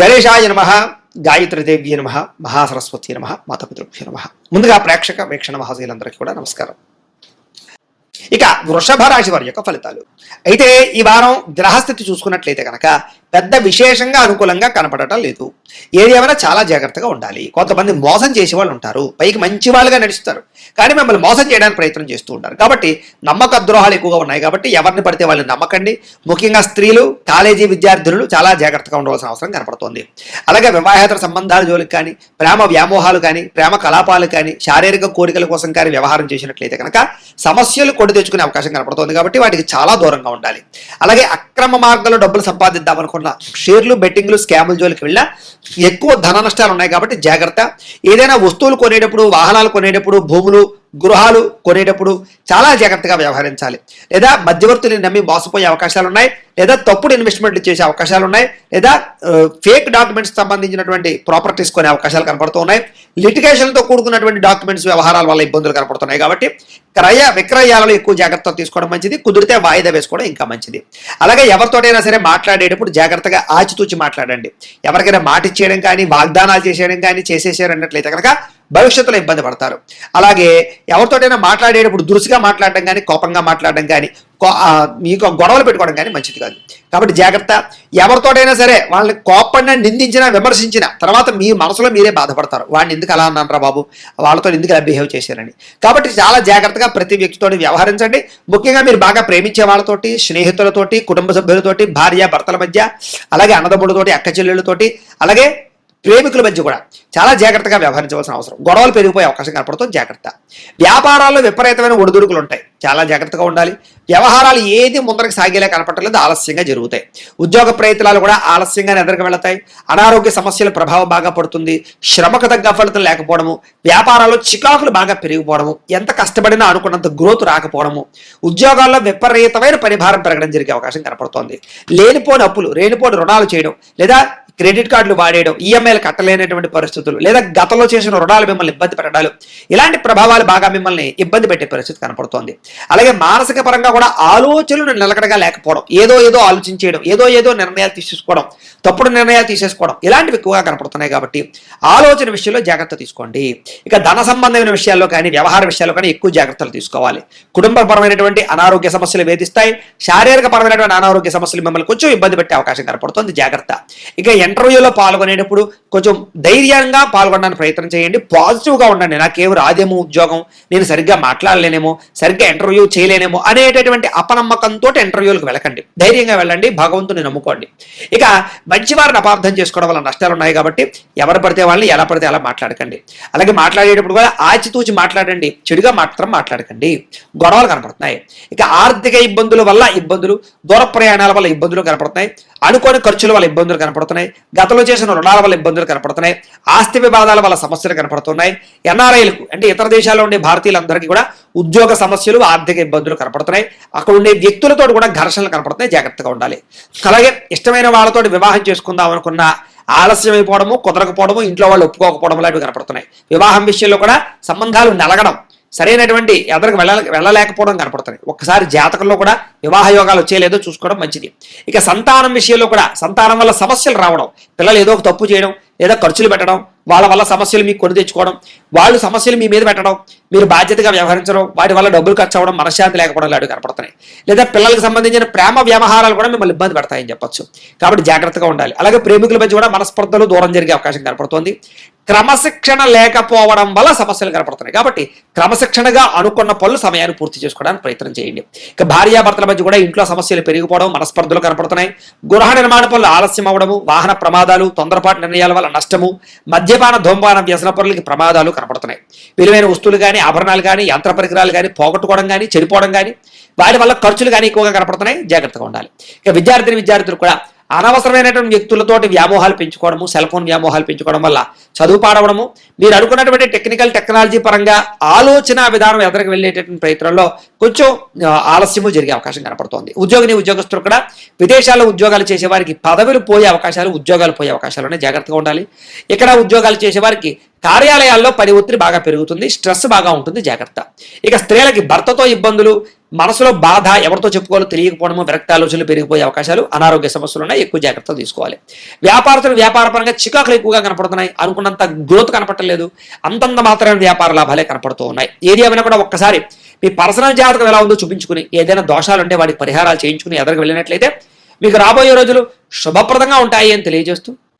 గణేశాయ నమ గాయత్రీదేవ్య నమ మహాసరస్వతి నమ మాతపితృభ్య నమ. ముందుగా ప్రేక్షక వీక్షణ మహాశీలందరికీ కూడా నమస్కారం. ఇక వృషభ రాశి వారి యొక్క ఫలితాలు. అయితే ఈ వారం గ్రహస్థితి చూసుకున్నట్లయితే కనుక పెద్ద విశేషంగా అనుకూలంగా కనపడటం లేదు. ఏది ఏమైనా చాలా జాగ్రత్తగా ఉండాలి. కొంతమంది మోసం చేసే వాళ్ళు ఉంటారు. పైకి మంచి వాళ్ళుగా నడుస్తారు. కానీ మిమ్మల్ని మోసం చేయడానికి ప్రయత్నం చేస్తూ ఉంటారు. కాబట్టి నమ్మక ద్రోహాలు ఎక్కువగా ఉన్నాయి కాబట్టి ఎవరిని పడితే వాళ్ళని నమ్మకండి. ముఖ్యంగా స్త్రీలు కాలేజీ విద్యార్థులు చాలా జాగ్రత్తగా ఉండవలసిన అవసరం కనపడుతోంది. అలాగే వివాహేతర సంబంధాల జోలికి కానీ ప్రేమ వ్యామోహాలు కానీ ప్రేమ కలాపాలు కానీ శారీరక కోరికల కోసం కానీ వ్యవహారం చేసినట్లయితే కనుక సమస్యలు కొడి తెచ్చుకునే అవకాశం కనపడుతోంది కాబట్టి వాటికి చాలా దూరంగా ఉండాలి. అలాగే అక్రమ మార్గంలో డబ్బులు సంపాదిద్దామనుకున్న అనుకున్న షేర్లు బెట్టింగ్లు స్కాముల జోలికి వెళ్ళినా ఎక్కువ ధన నష్టాలు ఉన్నాయి కాబట్టి జాగ్రత్త. ఏదైనా వస్తువులు కొనేటప్పుడు వాహనాలు కొనేటప్పుడు భూములు గృహాలు కొనేటప్పుడు చాలా జాగ్రత్తగా వ్యవహరించాలి. లేదా మధ్యవర్తుల్ని నమ్మి మోసపోయే అవకాశాలు ఉన్నాయి లేదా తప్పుడు ఇన్వెస్ట్మెంట్లు చేసే అవకాశాలు ఉన్నాయి లేదా ఫేక్ డాక్యుమెంట్స్ సంబంధించినటువంటి ప్రాపర్టీస్ కొనే అవకాశాలు కనపడుతూ ఉన్నాయి లిటిగేషన్తో కూడుకున్నటువంటి డాక్యుమెంట్స్ వ్యవహారాల వల్ల ఇబ్బందులు కనపడుతున్నాయి కాబట్టి క్రయ విక్రయాలలో ఎక్కువ జాగ్రత్త తీసుకోవడం మంచిది. కుదిరితే వాయిదా వేసుకోవడం ఇంకా మంచిది. అలాగే ఎవరితోటైనా సరే మాట్లాడేటప్పుడు జాగ్రత్తగా ఆచితూచి మాట్లాడండి. ఎవరికైనా మాట ఇచ్చేయడం కానీ వాగ్దానాలు చేసేయడం కానీ చేసేసారు అన్నట్లయితే కనుక భవిష్యత్తులో ఇబ్బంది పడతారు. అలాగే ఎవరితోటైనా మాట్లాడేటప్పుడు దురుసుగా మాట్లాడడం కానీ కోపంగా మాట్లాడడం కానీ కో- మీకు గొడవలు పెట్టుకోవడం కానీ మంచిది కాదు. కాబట్టి జాగ్రత్త. ఎవరితోటైనా సరే వాళ్ళని కోపంగా నిందించినా విమర్శించినా తర్వాత మీ మనసులో మీరే బాధపడతారు. వాడిని ఎందుకు అలా అన్నారా బాబు? వాళ్ళతో ఎందుకు ఇలా బిహేవ్ చేశారని? కాబట్టి చాలా జాగ్రత్తగా ప్రతి వ్యక్తితో వ్యవహరించండి. ముఖ్యంగా మీరు బాగా ప్రేమించే వాళ్ళతోటి స్నేహితులతోటి కుటుంబ సభ్యులతోటి భార్య భర్తల మధ్య అలాగే అన్నదమ్ములతోటి అక్క చెల్లెళ్ళతోటి అలాగే ప్రేమికుల మధ్య కూడా చాలా జాగ్రత్తగా వ్యవహరించవలసిన అవసరం. గొడవలు పెరిగిపోయే అవకాశం కనపడుతుంది జాగ్రత్త. వ్యాపారాల్లో విపరీతమైన ఒడిదుడుకులు ఉంటాయి. చాలా జాగ్రత్తగా ఉండాలి. వ్యవహారాలు ఏది ముందరకు సాగేలా కనపడలేదు ఆలస్యంగా జరుగుతాయి. ఉద్యోగ ప్రయత్నాలు కూడా ఆలస్యంగా ఎదురుకు వెళతాయి. అనారోగ్య సమస్యల ప్రభావం బాగా పడుతుంది. శ్రమకు తగ్గ ఫలితం లేకపోవడము. వ్యాపారాల్లో చికాకులు బాగా పెరిగిపోవడము. ఎంత కష్టపడినా అనుకున్నంత గ్రోత్ రాకపోవడము. ఉద్యోగాల్లో విపరీతమైన పరిభారం పెరగడం జరిగే అవకాశం కనపడుతోంది. లేనిపోని అప్పులు లేనిపోని రుణాలు చేయడం లేదా క్రెడిట్ కార్డులు వాడేయడం ఈఎంఐలు కట్టలేనటువంటి పరిస్థితులు లేదా గతంలో చేసిన రుణాలు మిమ్మల్ని ఇబ్బంది పెట్టడాలు ఇలాంటి ప్రభావాలు బాగా మిమ్మల్ని ఇబ్బంది పెట్టే పరిస్థితి కనపడుతోంది. అలాగే మానసిక పరంగా కూడా ఆలోచనలు నిలకడగా లేకపోవడం ఏదో ఏదో ఆలోచించేయడం ఏదో ఏదో నిర్ణయాలు తీసేసుకోవడం తప్పుడు నిర్ణయాలు తీసేసుకోవడం ఇలాంటివి ఎక్కువగా కనపడుతున్నాయి కాబట్టి ఆలోచన విషయంలో జాగ్రత్త తీసుకోండి. ఇక ధన సంబంధమైన విషయాల్లో కానీ వ్యవహార విషయాల్లో కానీ ఎక్కువ జాగ్రత్తలు తీసుకోవాలి. కుటుంబపరమైనటువంటి అనారోగ్య సమస్యలు వేధిస్తాయి శారీరక పరమైనటువంటి అనారోగ్య సమస్యలు మిమ్మల్ని కొంచెం ఇబ్బంది పెట్టే అవకాశం కనపడుతుంది జాగ్రత్త. ఇక ఇంటర్వ్యూలో పాల్గొనేటప్పుడు కొంచెం ధైర్యంగా పాల్గొనడానికి ప్రయత్నం చేయండి. పాజిటివ్గా ఉండండి. నాకేం రాదేమో ఉద్యోగం. నేను సరిగ్గా మాట్లాడలేనేమో సరిగ్గా ఇంటర్వ్యూ చేయలేనేమో అనేటటువంటి అపనమ్మకంతో ఇంటర్వ్యూలకు వెళ్ళకండి. ధైర్యంగా వెళ్ళండి. భగవంతుని నమ్ముకోండి. ఇక మంచి వారిని అపార్థం చేసుకోవడం వల్ల నష్టాలు ఉన్నాయి కాబట్టి ఎవరు పడితే వాళ్ళని ఎలా పడితే అలా మాట్లాడకండి. అలాగే మాట్లాడేటప్పుడు కూడా ఆచితూచి మాట్లాడండి. చెడుగా మాత్రం మాట్లాడకండి. గొడవలు కనపడుతున్నాయి. ఇక ఆర్థిక ఇబ్బందుల వల్ల ఇబ్బందులు దూర ప్రయాణాల వల్ల ఇబ్బందులు కనపడుతున్నాయి. అనుకోని ఖర్చుల వల్ల ఇబ్బందులు కనపడుతున్నాయి. గతంలో చేసిన రుణాల వల్ల ఇబ్బందులు కనపడుతున్నాయి. ఆస్తి వివాదాల వల్ల సమస్యలు కనపడుతున్నాయి. ఎన్ఆర్ఐలకు అంటే ఇతర దేశాల్లో ఉండే భారతీయులందరికీ కూడా ఉద్యోగ సమస్యలు ఆర్థిక ఇబ్బందులు కనపడుతున్నాయి. అక్కడ ఉండే వ్యక్తులతో కూడా ఘర్షణలు కనపడుతున్నాయి. జాగ్రత్తగా ఉండాలి. అలాగే ఇష్టమైన వాళ్ళతో వివాహం చేసుకుందాం అనుకున్న ఆలస్యం అయిపోవడము కుదరకపోవడము ఇంట్లో వాళ్ళు ఒప్పుకోకపోవడం లాంటివి కనపడుతున్నాయి. వివాహం విషయంలో కూడా సంబంధాలు నలగడం సరైనటువంటి ఎదరికి వెళ్ళ వెళ్ళలేకపోవడం కనపడుతుంది. ఒక్కసారి జాతకంలో కూడా వివాహ యోగాలు వచ్చేలేదో చూసుకోవడం మంచిది. ఇక సంతానం విషయంలో కూడా సంతానం వల్ల సమస్యలు రావడం పిల్లలు ఏదో ఒక తప్పు చేయడం లేదా ఖర్చులు పెట్టడం వాళ్ళ వల్ల సమస్యలు మీకు కొని తెచ్చుకోవడం వాళ్ళు సమస్యలు మీ మీద పెట్టడం మీరు బాధ్యతగా వ్యవహరించడం వాటి వల్ల డబ్బులు ఖర్చు అవ్వడం మనశ్శాంతి లేకపోవడం లాంటివి కనపడుతున్నాయి. లేదా పిల్లలకు సంబంధించిన ప్రేమ వ్యవహారాలు కూడా మిమ్మల్ని ఇబ్బంది పెడతాయని చెప్పొచ్చు. కాబట్టి జాగ్రత్తగా ఉండాలి. అలాగే ప్రేమికుల మధ్య కూడా మనస్పర్ధలు దూరం జరిగే అవకాశం కనపడుతోంది. క్రమశిక్షణ లేకపోవడం వల్ల సమస్యలు కనపడుతున్నాయి. కాబట్టి క్రమశిక్షణగా అనుకున్న పనులు సమయాన్ని పూర్తి చేసుకోవడానికి ప్రయత్నం చేయండి. ఇక భార్యాభర్తల మధ్య కూడా ఇంట్లో సమస్యలు పెరిగిపోవడం మనస్పర్ధలు కనపడుతున్నాయి. గృహ నిర్మాణ పనులు ఆలస్యం అవ్వడము వాహన ప్రమాదాలు తొందరపాటు నిర్ణయాల వల్ల నష్టము మధ్య మద్యపాన ధూమపానం వ్యసన పనులకి ప్రమాదాలు కనపడుతున్నాయి. విలువైన వస్తువులు కానీ ఆభరణాలు కానీ యంత్ర పరికరాలు కానీ పోగొట్టుకోవడం కానీ చెడిపోవడం కానీ వాటి వల్ల ఖర్చులు కానీ ఎక్కువగా కనపడుతున్నాయి. జాగ్రత్తగా ఉండాలి. ఇక విద్యార్థిని విద్యార్థులు కూడా అనవసరమైనటువంటి వ్యక్తులతోటి వ్యామోహాలు పెంచుకోవడము సెల్ ఫోన్ వ్యామోహాలు పెంచుకోవడం వల్ల చదువు పాడవడము మీరు అనుకున్నటువంటి టెక్నికల్ టెక్నాలజీ పరంగా ఆలోచన విధానం ఎదరికి వెళ్ళేటటువంటి ప్రయత్నంలో కొంచెం ఆలస్యము జరిగే అవకాశం కనపడుతోంది. ఉద్యోగిని ఉద్యోగస్తులు కూడా విదేశాల్లో ఉద్యోగాలు చేసేవారికి పదవులు పోయే అవకాశాలు ఉద్యోగాలు పోయే అవకాశాలు ఉన్నాయి జాగ్రత్తగా ఉండాలి. ఇక్కడ ఉద్యోగాలు చేసేవారికి కార్యాలయాల్లో పని ఒత్తిడి బాగా పెరుగుతుంది స్ట్రెస్ బాగా ఉంటుంది జాగ్రత్త. ఇక స్త్రీలకి భర్తతో ఇబ్బందులు మనసులో బాధ ఎవరితో చెప్పుకోవాలో తెలియకపోవడము విరక్త ఆలోచనలు పెరిగిపోయే అవకాశాలు అనారోగ్య సమస్యలు ఉన్నాయి. ఎక్కువ జాగ్రత్తలు తీసుకోవాలి. వ్యాపారస్తులు వ్యాపారపరంగా చికాకులు ఎక్కువగా కనపడుతున్నాయి. అనుకున్నంత గ్రోత్ కనపడలేదు అంతంత మాత్రమే వ్యాపార లాభాలే కనపడుతూ ఉన్నాయి. ఏది ఏమైనా కూడా ఒక్కసారి మీ పర్సనల్ జాతకం ఎలా ఉందో చూపించుకుని ఏదైనా దోషాలు ఉంటే వాటికి పరిహారాలు చేయించుకుని ఎదరికి వెళ్ళినట్లయితే మీకు రాబోయే రోజులు శుభప్రదంగా ఉంటాయి అని తెలియజేస్తూ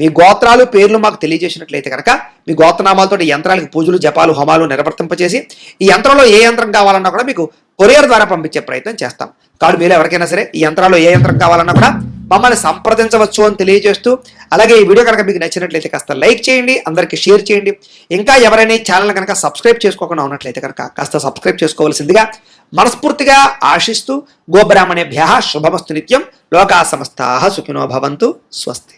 మీ గోత్రాలు పేర్లు మాకు తెలియజేసినట్లయితే కనుక మీ గోత్రనామాలతో యంత్రాలకు పూజలు జపాలు హోమాలు నిర్వర్తింపచేసి ఈ యంత్రంలో ఏ యంత్రం కావాలన్నా కూడా మీకు కొరియర్ ద్వారా పంపించే ప్రయత్నం చేస్తాం. కాబట్టి మీరు ఎవరికైనా సరే ఈ యంత్రాల్లో ఏ యంత్రం కావాలన్నా కూడా మమ్మల్ని సంప్రదించవచ్చు అని తెలియజేస్తూ అలాగే ఈ వీడియో కనుక మీకు నచ్చినట్లయితే కాస్త లైక్ చేయండి అందరికీ షేర్ చేయండి. ఇంకా ఎవరైనా ఛానల్ కనుక సబ్స్క్రైబ్ చేసుకోకుండా ఉన్నట్లయితే కనుక కాస్త సబ్స్క్రైబ్ చేసుకోవాల్సిందిగా మనస్ఫూర్తిగా ఆశిస్తూ గోబ్రాహ్మణేభ్య శుభమస్తు నిత్యం. లోకా సమస్తా సుఖినో భవంతు. స్వస్తి.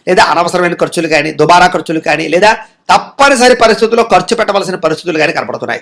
లేదా అనవసరమైన ఖర్చులు కానీ దుబారా ఖర్చులు కానీ లేదా తప్పనిసరి పరిస్థితుల్లో ఖర్చు పెట్టవలసిన పరిస్థితులు కానీ కనపడుతున్నాయి.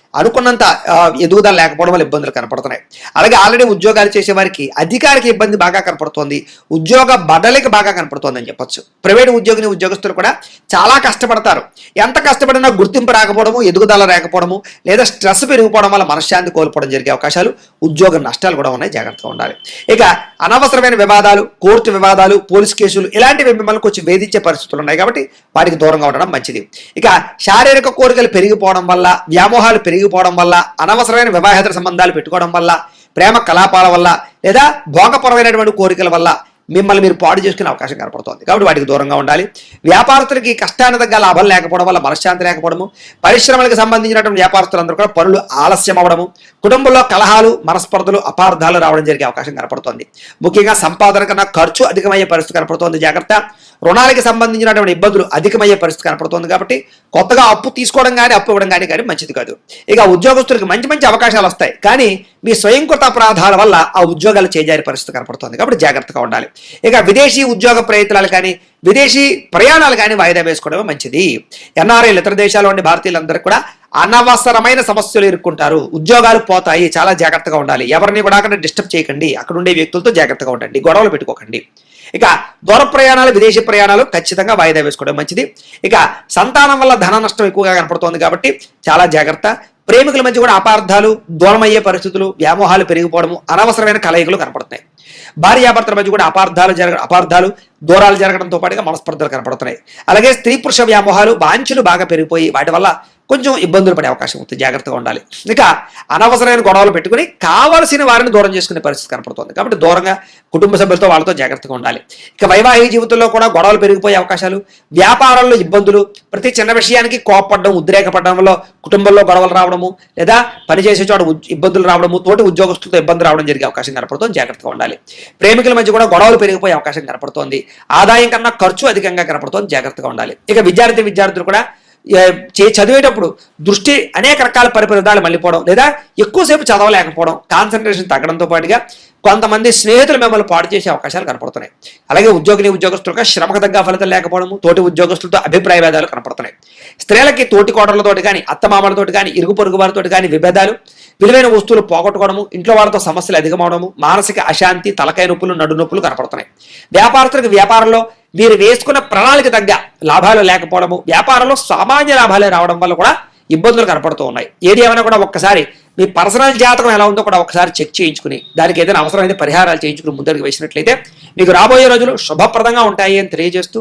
అనుకున్నంత ఎదుగుదల లేకపోవడం వల్ల ఇబ్బందులు కనపడుతున్నాయి. అలాగే ఆల్రెడీ ఉద్యోగాలు చేసే వారికి అధికారికి ఇబ్బంది బాగా కనపడుతోంది. ఉద్యోగ బడలికి బాగా కనపడుతోంది అని చెప్పొచ్చు. ప్రైవేట్ ఉద్యోగిని ఉద్యోగస్తులు కూడా చాలా కష్టపడతారు. ఎంత కష్టపడినా గుర్తింపు రాకపోవడము ఎదుగుదల రాకపోవడము లేదా స్ట్రెస్ పెరిగిపోవడం వల్ల మనశ్శాంతి కోల్పోవడం జరిగే అవకాశాలు ఉద్యోగ నష్టాలు కూడా ఉన్నాయి. జాగ్రత్తగా ఉండాలి. ఇక అనవసరమైన వివాదాలు కోర్టు వివాదాలు పోలీస్ కేసులు ఇలాంటివి మిమ్మల్ని కొంచెం వేధించే పరిస్థితులు ఉన్నాయి కాబట్టి వాటికి దూరంగా ఉండడం మంచిది. ఇక శారీరక కోరికలు పెరిగిపోవడం వల్ల వ్యామోహాలు పెరిగి పెరిగిపోవడం వల్ల అనవసరమైన వివాహేతర సంబంధాలు పెట్టుకోవడం వల్ల ప్రేమ కలాపాల వల్ల లేదా భోగపరమైనటువంటి కోరికల వల్ల మిమ్మల్ని మీరు పాడు చేసుకునే అవకాశం కనపడుతుంది. కాబట్టి వాటికి దూరంగా ఉండాలి. వ్యాపారస్తులకి కష్టాన్ని తగ్గ లాభం లేకపోవడం వల్ల మనశ్శాంతి లేకపోవడము పరిశ్రమలకు సంబంధించినటువంటి వ్యాపారస్తులందరూ కూడా పనులు ఆలస్యం అవ్వడము కుటుంబంలో కలహాలు మనస్పర్ధలు అపార్థాలు రావడం జరిగే అవకాశం కనపడుతుంది. ముఖ్యంగా సంపాదన కన్నా ఖర్చు అధికమయ్యే పరిస్థితి కనపడుతోంది. జాగ్రత్త. రుణాలకి సంబంధించినటువంటి ఇబ్బందులు అధికమయ్యే పరిస్థితి కనపడుతోంది కాబట్టి కొత్తగా అప్పు తీసుకోవడం కానీ అప్పు ఇవ్వడం కానీ కానీ మంచిది కాదు. ఇక ఉద్యోగస్తులకు మంచి మంచి అవకాశాలు వస్తాయి. కానీ మీ స్వయంకృత అపరాధాల వల్ల ఆ ఉద్యోగాలు చేజారే పరిస్థితి కనపడుతోంది. కాబట్టి జాగ్రత్తగా ఉండాలి. ఇక విదేశీ ఉద్యోగ ప్రయత్నాలు కానీ విదేశీ ప్రయాణాలు కానీ వాయిదా వేసుకోవడమే మంచిది. ఎన్ఆర్ఐలు ఇతర దేశాల్లోని భారతీయులందరూ కూడా అనవసరమైన సమస్యలు ఎదుర్కొంటారు. ఉద్యోగాలు పోతాయి. చాలా జాగ్రత్తగా ఉండాలి. ఎవరిని కూడా అక్కడ డిస్టర్బ్ చేయకండి. అక్కడ ఉండే వ్యక్తులతో జాగ్రత్తగా ఉండండి. గొడవలు పెట్టుకోకండి. ఇక దూర ప్రయాణాలు విదేశీ ప్రయాణాలు ఖచ్చితంగా వాయిదా వేసుకోవడం మంచిది. ఇక సంతానం వల్ల ధన నష్టం ఎక్కువగా కనపడుతోంది కాబట్టి చాలా జాగ్రత్త. ప్రేమికుల మధ్య కూడా అపార్థాలు దూరమయ్యే పరిస్థితులు వ్యామోహాలు పెరిగిపోవడము అనవసరమైన కలయికలు కనపడుతున్నాయి. భార్యాభర్తల మధ్య కూడా అపార్థాలు జరగ అపార్థాలు దూరాలు జరగడంతో పాటుగా మనస్పర్ధలు కనపడుతున్నాయి. అలాగే స్త్రీ పురుష వ్యామోహాలు వాంఛలు బాగా పెరిగిపోయి వాటి వల్ల కొంచెం ఇబ్బందులు పడే అవకాశం ఉంటుంది జాగ్రత్తగా ఉండాలి. ఇక అనవసరమైన గొడవలు పెట్టుకుని కావాల్సిన వారిని దూరం చేసుకునే పరిస్థితి కనపడుతుంది. కాబట్టి దూరంగా కుటుంబ సభ్యులతో వాళ్ళతో జాగ్రత్తగా ఉండాలి. ఇక వైవాహిక జీవితంలో కూడా గొడవలు పెరిగిపోయే అవకాశాలు వ్యాపారంలో ఇబ్బందులు ప్రతి చిన్న విషయానికి కోపడడం ఉద్రేకపడడంలో కుటుంబంలో గొడవలు రావడము లేదా పనిచేసే చోట ఇబ్బందులు రావడము తోటి ఉద్యోగస్తులతో ఇబ్బంది రావడం జరిగే అవకాశం కనపడుతుంది. జాగ్రత్తగా ఉండాలి. ప్రేమికుల మధ్య కూడా గొడవలు పెరిగిపోయే అవకాశం కనపడుతోంది. ఆదాయం కన్నా ఖర్చు అధికంగా కనపడుతోంది. జాగ్రత్తగా ఉండాలి. ఇక విద్యార్థి విద్యార్థులు కూడా చదివేటప్పుడు దృష్టి అనేక రకాల పరిపరిధాలు మళ్ళీపోవడం లేదా ఎక్కువసేపు చదవలేకపోవడం కాన్సన్ట్రేషన్ తగ్గడంతో పాటుగా కొంతమంది స్నేహితులు మిమ్మల్ని పాడు చేసే అవకాశాలు కనపడుతున్నాయి. అలాగే ఉద్యోగిని ఉద్యోగస్తులుగా శ్రమకు తగ్గ ఫలితం లేకపోవడము తోటి ఉద్యోగస్తులతో అభిప్రాయ భేదాలు కనపడుతున్నాయి. స్త్రీలకి తోటి కోటలతోటి కానీ అత్తమామలతోటి కానీ ఇరుగు పొరుగు వారితోటి కానీ విభేదాలు విలువైన వస్తువులు పోగొట్టుకోవడము ఇంట్లో వాళ్ళతో సమస్యలు అధికమవడము మానసిక అశాంతి తలకాయ నొప్పులు నడు నొప్పులు కనపడుతున్నాయి. వ్యాపారస్తులకు వ్యాపారంలో మీరు వేసుకున్న ప్రణాళిక తగ్గ లాభాలు లేకపోవడము వ్యాపారంలో సామాన్య లాభాలే రావడం వల్ల కూడా ఇబ్బందులు కనపడుతూ ఉన్నాయి. ఏది ఏమైనా కూడా ఒక్కసారి మీ పర్సనల్ జాతకం ఎలా ఉందో కూడా ఒకసారి చెక్ చేయించుకుని దానికి ఏదైనా అవసరమైతే పరిహారాలు చేయించుకుని ముందరికి వేసినట్లయితే మీకు రాబోయే రోజులు శుభప్రదంగా ఉంటాయి అని తెలియజేస్తూ